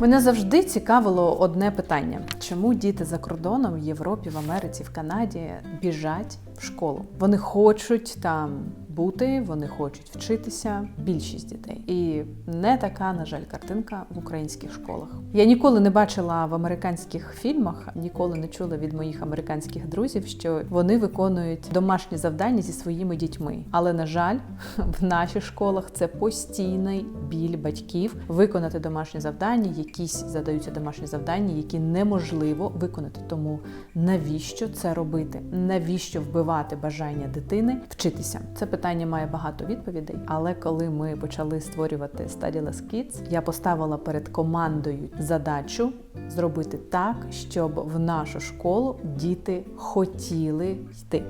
Мене завжди цікавило одне питання: чому діти за кордоном в Європі, в Америці, в Канаді біжать в школу? Вони хочуть там бути, вони хочуть вчитися. Більшість дітей, і не така, на жаль, картинка в українських школах. Я ніколи не бачила в американських фільмах, ніколи не чула від моїх американських друзів, що вони виконують домашні завдання зі своїми дітьми. Але на жаль, в наших школах це постійний біль батьків виконати домашні завдання, якісь задаються домашні завдання, які неможливо виконати. Тому навіщо це робити? Навіщо вбивати бажання дитини вчитися? Це питання має багато відповідей. Але коли ми почали створювати Studyless Kids, я поставила перед командою задачу зробити так, щоб в нашу школу діти хотіли йти.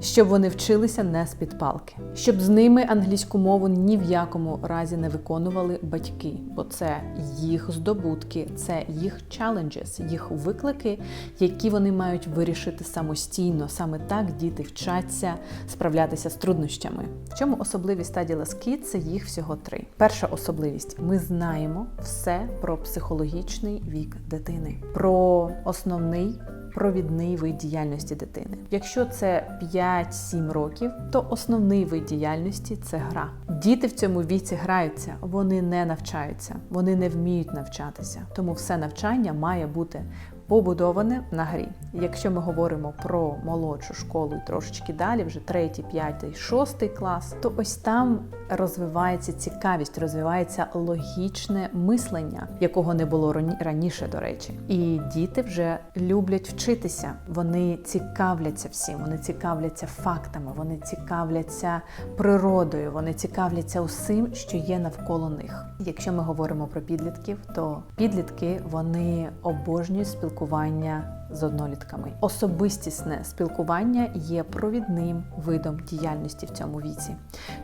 Щоб вони вчилися не з під палки, щоб з ними англійську мову ні в якому разі не виконували батьки, бо це їх здобутки, це їх challenges, їх виклики, які вони мають вирішити самостійно. Саме так діти вчаться справлятися з труднощами. В чому особливість Studyless Kids? Це їх всього три. Перша особливість: ми знаємо все про психологічний вік дитини, про основний провідний вид діяльності дитини. Якщо це 5-7 років, то основний вид діяльності це гра. Діти в цьому віці граються, вони не навчаються, вони не вміють навчатися. Тому все навчання має бути побудоване на грі. Якщо ми говоримо про молодшу школу і трошечки далі, вже третій, п'ятий, шостий клас, то ось там розвивається цікавість, розвивається логічне мислення, якого не було раніше, до речі. І діти вже люблять вчитися. Вони цікавляться всім, вони цікавляться фактами, вони цікавляться природою, вони цікавляться усім, що є навколо них. Якщо ми говоримо про підлітків, то підлітки вони обожнюють спілкування з однолітками. Особистісне спілкування є провідним видом діяльності в цьому віці.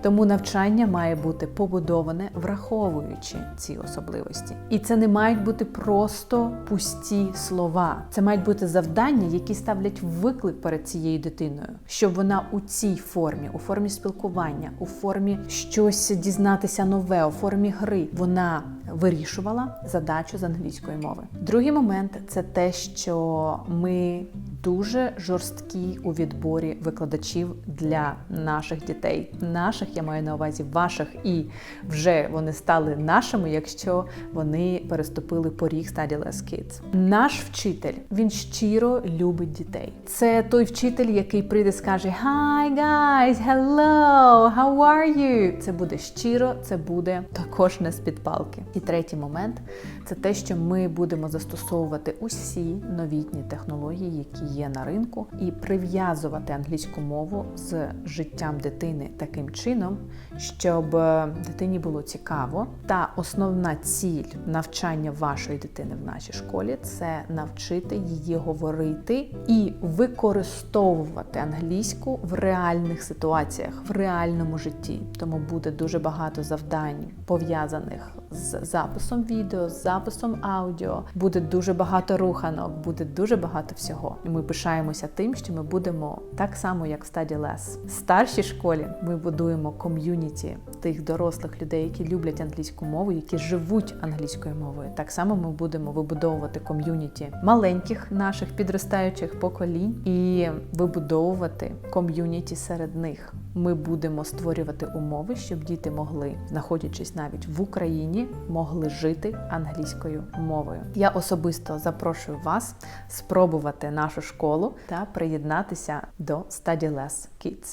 Тому навчання має бути побудоване, враховуючи ці особливості. І це не мають бути просто пусті слова. Це мають бути завдання, які ставлять виклик перед цією дитиною, щоб вона у цій формі, у формі спілкування, у формі щось дізнатися нове, у формі гри, вона вирішувала задачу з англійської мови. Другий момент це те, що ми дуже жорсткі у відборі викладачів для наших дітей. Наших я маю на увазі ваших, і вже вони стали нашими, якщо вони переступили поріг Studyless Kids. Наш вчитель він щиро любить дітей. Це той вчитель, який прийде, скаже Hi guys, hello, how are you? Це буде щиро, це буде також не з-під палки. І третій момент це те, що ми будемо застосовувати усі новітні технології, які є на ринку, і прив'язувати англійську мову з життям дитини таким чином, щоб е, дитині було цікаво. Та основна ціль навчання вашої дитини в нашій школі це навчити її говорити і використовувати англійську в реальних ситуаціях, в реальному житті. Тому буде дуже багато завдань пов'язаних з записом відео, з записом аудіо. Буде дуже багато руханок, буде дуже багато всього. І ми пишаємося тим, що ми будемо так само, як в Studyless. В старшій школі ми будуємо ком'юніті тих дорослих людей, які люблять англійську мову, які живуть англійською мовою. Так само ми будемо вибудовувати ком'юніті маленьких наших підростаючих поколінь і вибудовувати ком'юніті серед них. Ми будемо створювати умови, щоб діти могли, знаходячись навіть в Україні, могли жити англійською мовою. Я особисто запрошую вас спробувати нашу школу та приєднатися до Studyless Kids.